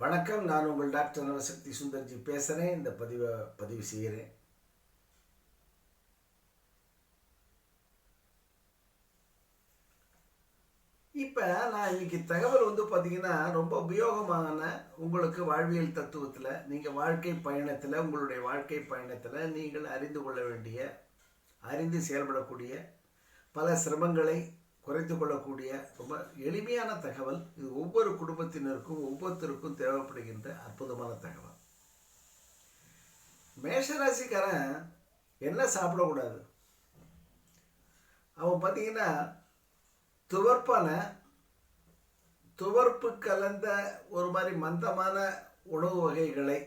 வணக்கம் நான் உங்கள் டாக்டர் நவசக்தி சுந்தர்ஜி பேசுகிறேன் இந்த பதிவை பதிவு செய்கிறேன். இப்போ நான் இன்னைக்கு தகவல் வந்து பார்த்தீங்கன்னா ரொம்ப உபயோகமான உங்களுக்கு வாழ்வியல் தத்துவத்தில் நீங்கள் வாழ்க்கை பயணத்தில் உங்களுடைய வாழ்க்கை பயணத்தில் நீங்கள் அறிந்து கொள்ள வேண்டிய அறிந்து செயல்படக்கூடிய பல சிரமங்களை குறைத்து கொள்ளக்கூடிய ரொம்ப எளிமையான தகவல். இது ஒவ்வொரு குடும்பத்தினருக்கும் ஒவ்வொருத்தருக்கும் தேவைப்படுகின்ற அற்புதமான தகவல். மேஷராசிக்காரன் என்ன சாப்பிடக்கூடாது? அவன் பார்த்தீங்கன்னா துவர்ப்பான துவர்ப்பு கலந்த ஒரு மாதிரி மந்தமான உணவு வகைகளை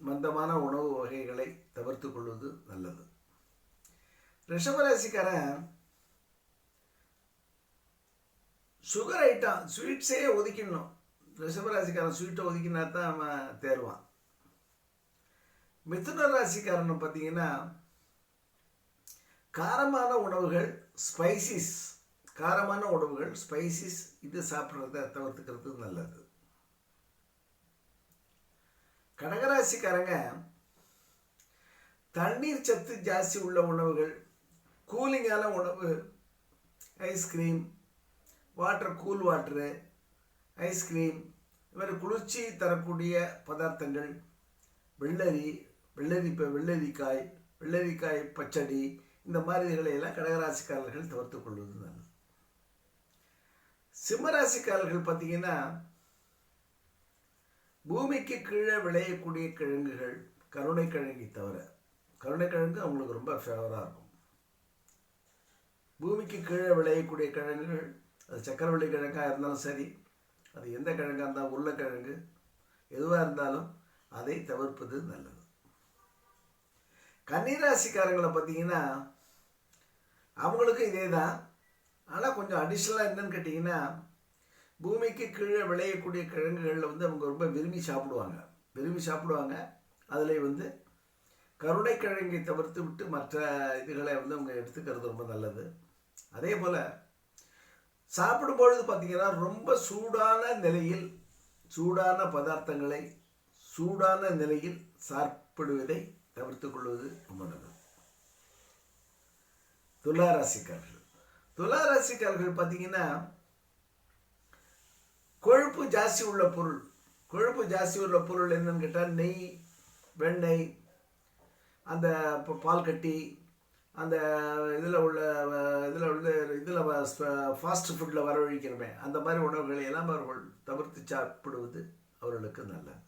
மந்தமான உணவு வகைகளை தவிர்த்து கொள்வது நல்லது. ரிஷபராசிக்காரன் சுகர் ஐட்டம் ஸ்வீட்ஸே ஒதுக்கிடணும். ரிஷபராசிக்காரன் ஸ்வீட்டை ஒதுக்கினா தான் அவன் தேர்வான். மிதுன ராசிக்காரனை பார்த்தீங்கன்னா காரமான உணவுகள் ஸ்பைசிஸ் காரமான உணவுகள் ஸ்பைசிஸ் இது சாப்பிட்றத தவிர்த்துக்கிறது நல்லது. கடகராசிக்காரங்க தண்ணீர் சத்து ஜாஸ்தி உள்ள உணவுகள் கூலிங்கான உணவு ice cream water cool water ice cream இது மாதிரி குளிர்ச்சி தரக்கூடிய பதார்த்தங்கள். வெள்ளரி வெள்ளரி இப்போ வெள்ளரிக்காய் வெள்ளரிக்காய் பச்சடி இந்த மாதிரி எல்லாம் கடகராசிக்காரர்கள் தவிர்த்து கொள்வது நல்லது சிம்மராசிக்காரர்கள் பார்த்தீங்கன்னா பூமிக்கு கீழே விளையக்கூடிய கிழங்குகள் கருணைக்கிழங்கை தவிர கருணைக்கிழங்கு அவங்களுக்கு ரொம்ப ஃபேவராக இருக்கும். பூமிக்கு கீழே விளையக்கூடிய கிழங்குகள் அது சக்கரவள்ளி கிழங்காக இருந்தாலும் சரி அது எந்த கிழங்காக இருந்தாலும் உருளைக்கிழங்கு எதுவாக இருந்தாலும் அதை தவிர்ப்பது நல்லது. கன்னிராசிக்காரங்களை பார்த்தீங்கன்னா அவங்களுக்கும் இதே தான் ஆனால் கொஞ்சம் அடிஷ்னலாக என்னன்னு கேட்டிங்கன்னா பூமிக்கு கீழே விளையக்கூடிய கிழங்குகளில் வந்து அவங்க ரொம்ப விரும்பி சாப்பிடுவாங்க. விரும்பி சாப்பிடுவாங்க. அதில் வந்து கருணைக்கிழங்கை தவிர்த்து விட்டு மற்ற இதுகளை வந்து அவங்க எடுத்துக்கிறது ரொம்ப நல்லது. அதே போல் சாப்பிடும்பொழுது பார்த்திங்கன்னா ரொம்ப சூடான நிலையில் சூடான பதார்த்தங்களை சூடான நிலையில் சாப்பிடுவதை தவிர்த்து கொள்வது ரொம்ப நல்லது. துளாராசிக்காரர்கள். துளாராசிக்காரர்கள் பார்த்தீங்கன்னா கொழுப்பு ஜாஸ்தி உள்ள பொருள். கொழுப்பு ஜாஸ்தி உள்ள பொருள் என்னன்னு கேட்டால் நெய் வெண்ணெய் அந்த பால் கட்டி அந்த இதில் உள்ள இதில் உள்ள இதில் ஃபாஸ்ட் ஃபுட்டில் வரவழைக்கிறோமே அந்த மாதிரி உணவுகளை எல்லாம் அவர்கள் தவிர்த்து சாப்பிடுவது அவர்களுக்கு நல்லது.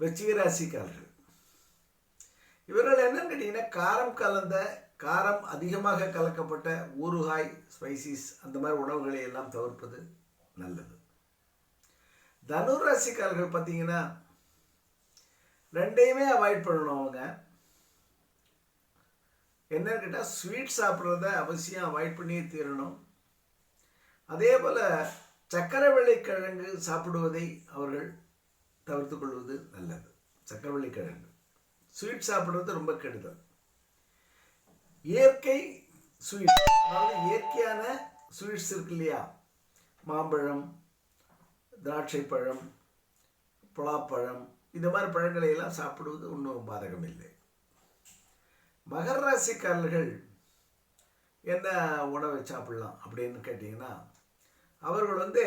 வெச்சிகராசிக்காரர்கள் இவர்கள் என்னன்னு கேட்டிங்கன்னா காரம் கலந்த காரம் அதிகமாக கலக்கப்பட்ட ஊறுகாய் ஸ்பைசிஸ் அந்த மாதிரி உணவுகளை எல்லாம் தவிர்ப்பது நல்லது. தனுராசிக்காரர்கள் பார்த்தீங்கன்னா ரெண்டையுமே அவாய்ட் பண்ணணும் அவங்க. என்னன்னு கேட்டால் ஸ்வீட் சாப்பிட்றத அவசியம் அவாய்ட் பண்ணியே தீரணும். அதே போல் சக்கரவள்ளி கிழங்கு சாப்பிடுவதை அவர்கள் தவிர்த்து கொள்வது நல்லது. சக்கரவள்ளி கிழங்கு ஸ்வீட் சாப்பிட்றது ரொம்ப கெடுதல். இயற்கை ஸ்வீட் அதாவது இயற்கையான ஸ்வீட்ஸ் இருக்கு இல்லையா? மாம்பழம் திராட்சை பழம் பலாப்பழம் இந்த மாதிரி பழங்களை எல்லாம் சாப்பிடுவது ஒன்றும் பாதகம் இல்லை மகர ராசிக்காரர்கள் என்ன உணவை சாப்பிடலாம் அப்படின்னு கேட்டிங்கன்னா அவர்கள் வந்து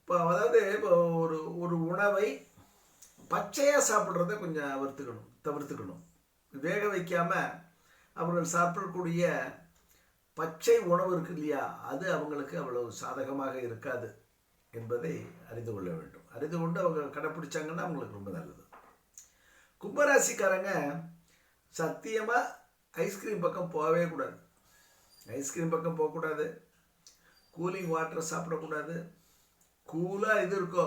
இப்போ அதாவது இப்போ ஒரு ஒரு உணவை பச்சையாக சாப்பிட்றத கொஞ்சம் தவிர்த்துக்கணும் தவிர்த்துக்கணும். வேக வைக்காமல் அவர்கள் சாப்பிடக்கூடிய பச்சை உணவு இருக்கு இல்லையா அது அவங்களுக்கு அவ்வளவு சாதகமாக இருக்காது என்பதை அறிந்து கொள்ள வேண்டும். அறிந்து கொண்டு அவங்க கடைப்பிடிச்சாங்கன்னா அவங்களுக்கு ரொம்ப நல்லது. கும்பராசிக்காரங்க சத்தியமாக ஐஸ்கிரீம் பக்கம் போகவே கூடாது. ஐஸ்கிரீம் பக்கம் போகக்கூடாது கூலிங் வாட்டர் சாப்பிடக்கூடாது. கூலாக இது இருக்கோ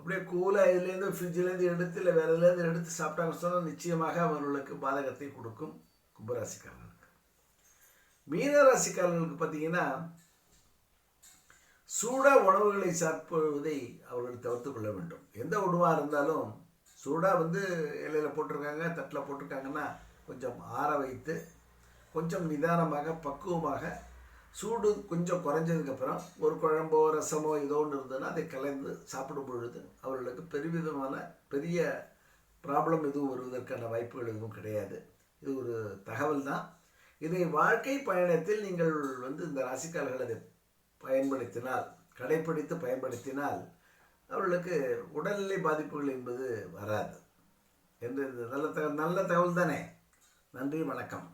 அப்படியே கூலாக இதுலேருந்து ஃப்ரிட்ஜிலேருந்து எடுத்து இல்லை வேறு இதுலேருந்து எடுத்து சாப்பிட்டாங்க சொன்னால் நிச்சயமாக அவர்களுக்கு பாதகத்தை கொடுக்கும் கும்பராசிக்காரர்களுக்கு. மீனராசிக்காரர்களுக்கு பார்த்தீங்கன்னா சூடாக உணவுகளை சாப்பிடுவதை அவர்கள் தவிர்த்து கொள்ள வேண்டும். எந்த உணவாக இருந்தாலும் சூடாக வந்து இலையில் போட்டிருக்காங்க தட்டில் போட்டிருக்காங்கன்னா கொஞ்சம் ஆற வைத்து கொஞ்சம் நிதானமாக பக்குவமாக சூடு கொஞ்சம் குறைஞ்சதுக்கப்புறம் ஒரு குழம்போ ரசமோ ஏதோ ஒன்று இருந்ததுன்னா அதை கலந்து சாப்பிடும் பொழுது அவர்களுக்கு பெருவிதமான பெரிய ப்ராப்ளம் எதுவும் வருவதற்கான வாய்ப்புகள் எதுவும் கிடையாது. இது ஒரு தகவல் தான். இதை வாழ்க்கை பயணத்தில் நீங்கள் வந்து இந்த ராசிக்காரர்கள் அதை பயன்படுத்தினால் கடைப்பிடித்து பயன்படுத்தினால் அவர்களுக்கு உடல்நிலை பாதிப்புகள் என்பது வராது. என்று நல்ல தகவல் நல்ல தகவல் தானே. நன்றி வணக்கம்.